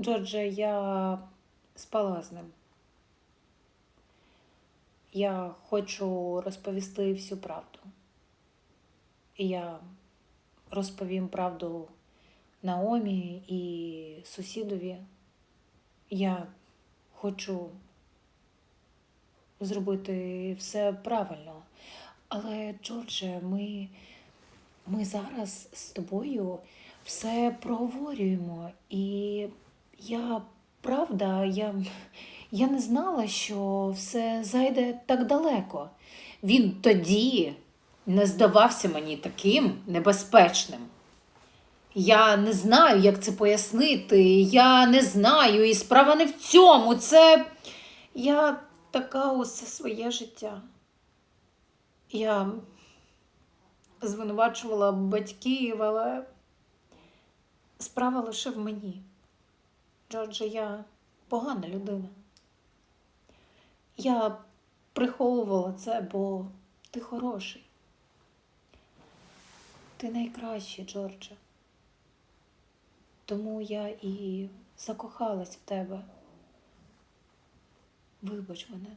Джордже, я спала з ним. Я хочу розповісти всю правду. І я розповім правду Наомі і сусідові. Я хочу зробити все правильно. Але, Джордже, ми, ми зараз з тобою все проговорюємо. І я, правда, я, я не знала, що все зайде так далеко. Він тоді не здавався мені таким небезпечним. Я не знаю, як це пояснити. Я не знаю, і справа не в цьому. Це я така усе своє життя. Я звинувачувала батьків, але справа лише в мені. Джордже, я погана людина. Я приховувала це, бо ти хороший. Ти найкращий, Джордже. Тому я і закохалась в тебе. Вибач мене.